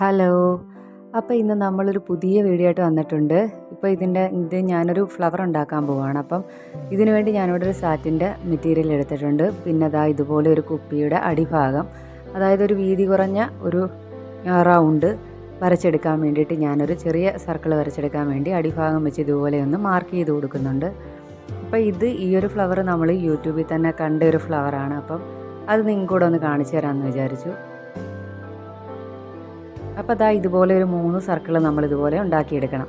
Hello അപ്പോൾ ഇന്ന് നമ്മളൊരു പുതിയ വീഡിയോ ആയിട്ട് വന്നിട്ടുണ്ട്. ഇപ്പോൾ ഇതിന്റെ ഇത് ഞാനൊരു ഫ്ലവർ ഉണ്ടാക്കാൻ പോവുകയാണ് അപ്പം ഇതിനു വേണ്ടി ഞാനിവിടെ ഒരു സാറ്റിന്റെ മെറ്റീരിയൽ എടുത്തിട്ടുണ്ട്. പിന്നെ അതാ ഇതുപോലെ ഒരു കുപ്പിയുടെ അടിഭാഗം. അതായത് ഒരു വീതി കുറഞ്ഞ ഒരു റൗണ്ട് വരച്ചെടുക്കാൻ വേണ്ടിയിട്ട് ഞാനൊരു ചെറിയ സർക്കിൾ വരച്ചെടുക്കാൻ വേണ്ടി അടിഭാഗം വെച്ച് ഇതുപോലെ ഒന്ന് മാർക്ക് ചെയ്ത് കൊടുക്കുന്നുണ്ട്. അപ്പോൾ ഇത് ഈ ഒരു ഫ്ലവർ നമ്മൾ യൂട്യൂബിൽ തന്നെ കണ്ട ഒരു ഫ്ലവറാണ് അപ്പം അത് നിങ്ങൾക്ക് കൂടെ ഒന്ന് കാണിച്ചു തരാമെന്ന് വിചാരിച്ചു. അപ്പോൾ അതാ ഇതുപോലെ ഒരു മൂന്ന് സർക്കിൾ നമ്മൾ ഇതുപോലെ ഉണ്ടാക്കിയെടുക്കണം.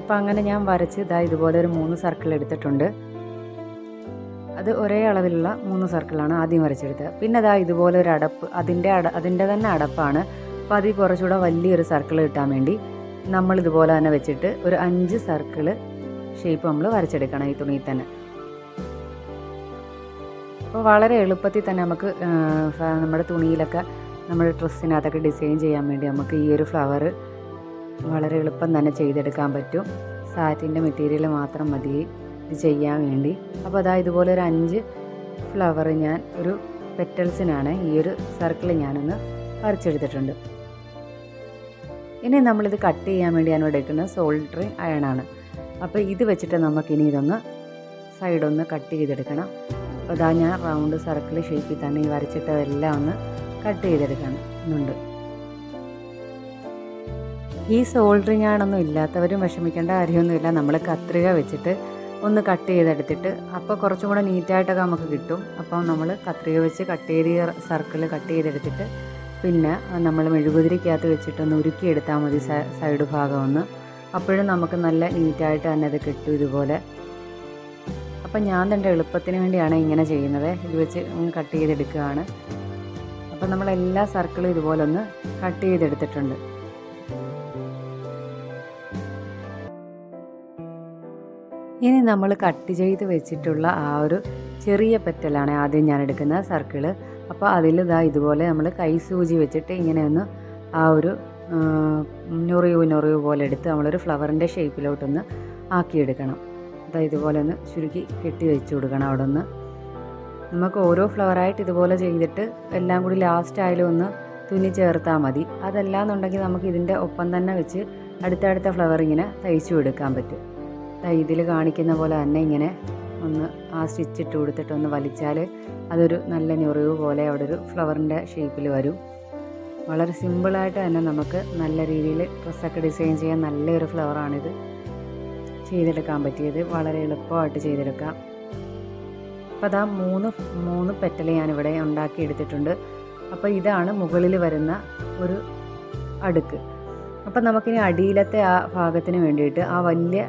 അപ്പോൾ അങ്ങനെ ഞാൻ വരച്ച് ഇതാ ഇതുപോലെ ഒരു മൂന്ന് സർക്കിൾ എടുത്തിട്ടുണ്ട്. അത് ഒരേ അളവിലുള്ള മൂന്ന് സർക്കിളാണ് ആദ്യം വരച്ചെടുത്തത്. പിന്നെ അതാ ഇതുപോലെ ഒരു അടപ്പ് അതിന്റെ അട അതിന്റെ തന്നെ അടപ്പാണ്. അപ്പോൾ അതിൽ കുറച്ചുകൂടെ വലിയൊരു സർക്കിൾ കിട്ടാൻ വേണ്ടി നമ്മൾ ഇതുപോലെ തന്നെ വെച്ചിട്ട് ഒരു അഞ്ച് സർക്കിൾ ഷേപ്പ് നമ്മൾ വരച്ചെടുക്കണം ഈ തുണിയിൽ തന്നെ. അപ്പോൾ വളരെ എളുപ്പത്തിൽ തന്നെ നമുക്ക് നമ്മുടെ തുണിയിലൊക്കെ നമ്മുടെ ഡ്രസ്സിനകത്തൊക്കെ ഡിസൈൻ ചെയ്യാൻ വേണ്ടി നമുക്ക് ഈ ഒരു ഫ്ലവർ വളരെ എളുപ്പം തന്നെ ചെയ്തെടുക്കാൻ പറ്റും. സാറ്റിന്റെ മെറ്റീരിയൽ മാത്രം മതി ഇത് ചെയ്യാൻ വേണ്ടി. അപ്പോൾ അതാ ഇതുപോലെ ഒരു അഞ്ച് ഫ്ലവർ ഞാൻ ഒരു പെറ്റൽസിനാണ് ഈ ഒരു സർക്കിൾ ഞാനൊന്ന് വരച്ചെടുത്തിട്ടുണ്ട്. ഇനി നമ്മളിത് കട്ട് ചെയ്യാൻ വേണ്ടി ഞാൻ എടുക്കുന്നത് സോൾഡറിങ് അയണാണ്. അപ്പോൾ ഇത് വെച്ചിട്ട് നമുക്കിനി ഇതൊന്ന് സൈഡൊന്ന് കട്ട് ചെയ്തെടുക്കണം. അപ്പോൾ അതാ ഞാൻ റൗണ്ട് സർക്കിൾ ഷേപ്പിൽ തന്നെ ഈ വരച്ചിട്ടതെല്ലാം ഒന്ന് കട്ട് ചെയ്തെടുക്കുന്നുണ്ട് ഈ സോൾഡറിങ് ആണൊന്നും ഇല്ലാത്തവരും വിഷമിക്കേണ്ട കാര്യമൊന്നുമില്ല. നമ്മൾ കത്രിക വെച്ചിട്ട് ഒന്ന് കട്ട് ചെയ്തെടുത്തിട്ട് അപ്പോൾ കുറച്ചും കൂടെ നീറ്റായിട്ടൊക്കെ നമുക്ക് കിട്ടും. അപ്പം നമ്മൾ കത്രിക വെച്ച് കട്ട് ചെയ്ത് സർക്കിൾ കട്ട് ചെയ്തെടുത്തിട്ട് പിന്നെ നമ്മൾ മെഴുകുതിരിക്കകത്ത് വെച്ചിട്ടൊന്ന് ഉരുക്കിയെടുത്താൽ മതി സൈഡ് ഭാഗം ഒന്ന്. അപ്പോഴും നമുക്ക് നല്ല നീറ്റായിട്ട് തന്നെ അത് കിട്ടും ഇതുപോലെ. അപ്പം ഞാൻ തന്നെ എളുപ്പത്തിന് വേണ്ടിയാണ് ഇങ്ങനെ ചെയ്യുന്നത്. ഇത് വെച്ച് കട്ട് ചെയ്തെടുക്കുകയാണ്. അപ്പം നമ്മൾ എല്ലാ സർക്കിളും ഇതുപോലെ ഒന്ന് കട്ട് ചെയ്തെടുത്തിട്ടുണ്ട്. ഇനി നമ്മൾ കട്ട് ചെയ്ത് വെച്ചിട്ടുള്ള ആ ഒരു ചെറിയ പെറ്റലാണ് ആദ്യം ഞാൻ എടുക്കുന്ന സർക്കിൾ അപ്പോൾ അതിൽ ഇതാ ഇതുപോലെ നമ്മൾ കൈ സൂചി വെച്ചിട്ട് ഇങ്ങനെ ഒന്ന് ആ ഒരു ഞൊറിയു ഞൊറിയു പോലെ എടുത്ത് നമ്മളൊരു ഫ്ലവറിന്റെ ഷേപ്പിലോട്ടൊന്ന് ആക്കിയെടുക്കണം. അതാ ഇതുപോലെ ഒന്ന് ചുരുക്കി കെട്ടി വെച്ച് കൊടുക്കണം അവിടെ ഒന്ന് നമുക്ക് ഓരോ ഫ്ലവറായിട്ട് ഇതുപോലെ ചെയ്തിട്ട് എല്ലാം കൂടി ലാസ്റ്റ് ആയാലും ഒന്ന് തുന്നി ചേർത്താൽ മതി. അതല്ലാന്നുണ്ടെങ്കിൽ നമുക്ക് ഇതിന്റെ ഒപ്പം തന്നെ വെച്ച് അടുത്തടുത്ത ഫ്ലവർ ഇങ്ങനെ തയ്ച്ചു എടുക്കാൻ പറ്റും. ഇതിൽ കാണിക്കുന്ന പോലെ തന്നെ ഇങ്ങനെ ഒന്ന് ആ സ്റ്റിച്ച് ഇട്ട് കൊടുത്തിട്ട് ഒന്ന് വലിച്ചാൽ അതൊരു നല്ല ഞൊറിവ് പോലെ അവിടെ ഒരു ഫ്ലവറിന്റെ ഷേപ്പിൽ വരും. വളരെ സിമ്പിളായിട്ട് തന്നെ നമുക്ക് നല്ല രീതിയിൽ ഡ്രസ്സൊക്കെ ഡിസൈൻ ചെയ്യാൻ നല്ലൊരു ഫ്ലവറാണിത് ചെയ്തെടുക്കാൻ പറ്റിയത്. വളരെ എളുപ്പമായിട്ട് ചെയ്തെടുക്കാം. അപ്പോൾ അതാ മൂന്ന് മൂന്ന് പെറ്റൽ ഞാനിവിടെ ഉണ്ടാക്കി എടുത്തിട്ടുണ്ട് അപ്പോൾ ഇതാണ് മുകളിൽ വരുന്ന ഒരു അടുക്ക്. അപ്പം നമുക്കിനി അടിയിലത്തെ ആ ഭാഗത്തിന് വേണ്ടിയിട്ട് ആ വലിയ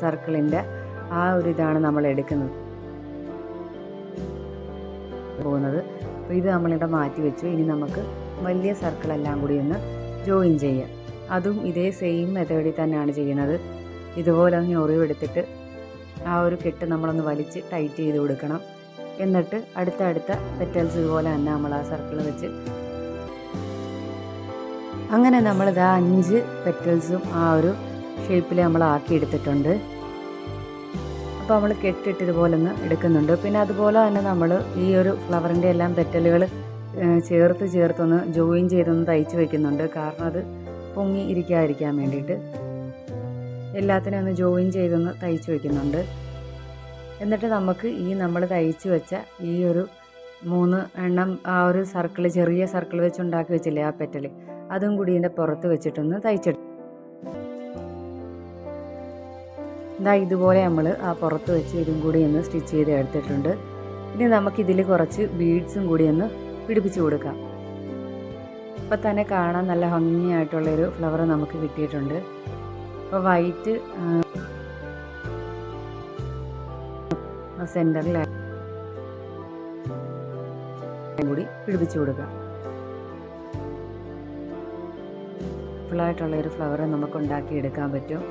സർക്കിളിന്റെ ആ ഒരു ഇതാണ് നമ്മൾ എടുക്കുന്നത്. പോകുന്നത്. അപ്പോൾ ഇത് നമ്മളിവിടെ മാറ്റി വെച്ചു. ഇനി നമുക്ക് വലിയ സർക്കിളെല്ലാം കൂടി ഒന്ന് ജോയിൻ ചെയ്യാം. അതും ഇതേ സെയിം മെത്തേഡിൽ തന്നെയാണ് ചെയ്യുന്നത്. ഇതുപോലെ ഒന്ന് ഞൊറിവെടുത്തിട്ട് ആ ഒരു കെട്ട് നമ്മളൊന്ന് വലിച്ച് ടൈറ്റ് ചെയ്ത് കൊടുക്കണം. എന്നിട്ട് അടുത്ത അടുത്ത പെറ്റൽസ് ഇതുപോലെ തന്നെ നമ്മൾ ആ സർക്കിൾ വെച്ച്. അങ്ങനെ നമ്മൾ ആ അഞ്ച് പെറ്റൽസും ആ ഒരു ഷേപ്പിൽ നമ്മൾ ആക്കി എടുത്തിട്ടുണ്ട്. അപ്പോൾ നമ്മൾ കെട്ടിട്ട് ഇതുപോലെ ഒന്ന് എടുക്കുന്നുണ്ട്. പിന്നെ അതുപോലെ തന്നെ നമ്മൾ ഈ ഒരു ഫ്ലവറിന്റെ എല്ലാം പെറ്റലുകൾ ചേർത്ത് ചേർത്തൊന്ന് ജോയിൻ ചെയ്തൊന്ന് തയ്ച്ച് വെക്കുന്നുണ്ട്. കാരണം അത് പൊങ്ങി ഇരിക്കാതിരിക്കാൻ വേണ്ടിയിട്ട്. എല്ലാത്തിനും ഒന്ന് ജോയിൻ ചെയ്തൊന്ന് തയ്ച്ച് വയ്ക്കുന്നുണ്ട് എന്നിട്ട് നമുക്ക് ഈ നമ്മൾ തയ്ച്ച് വെച്ച ഈ ഒരു മൂന്ന് എണ്ണം ആ ഒരു സർക്കിൾ ചെറിയ സർക്കിൾ വെച്ച് ഉണ്ടാക്കി വെച്ചില്ലേ ആ പെറ്റൽ അതും കൂടി ഇതിന്റെ പുറത്ത് വെച്ചിട്ടൊന്ന് തയ്ച്ചെടുക്കും ഇതാ ഇതുപോലെ നമ്മൾ ആ പുറത്ത് വെച്ച് ഇതും കൂടി ഒന്ന് സ്റ്റിച്ച് ചെയ്ത് എടുത്തിട്ടുണ്ട്. ഇനി നമുക്കിതിൽ കുറച്ച് ബീഡ്സും കൂടി ഒന്ന് പിടിപ്പിച്ച് കൊടുക്കാം. ഇപ്പം തന്നെ കാണാൻ നല്ല ഭംഗിയായിട്ടുള്ളൊരു ഫ്ലവർ നമുക്ക് കിട്ടിയിട്ടുണ്ട്. അപ്പോൾ വൈറ്റ് സെന്ററിൽ കൂടി പിടിപ്പിച്ചു കൊടുക്കുക. ഫുള്ളായിട്ടുള്ള ഒരു ഫ്ലവർ നമുക്ക് ഉണ്ടാക്കി എടുക്കാൻ പറ്റും.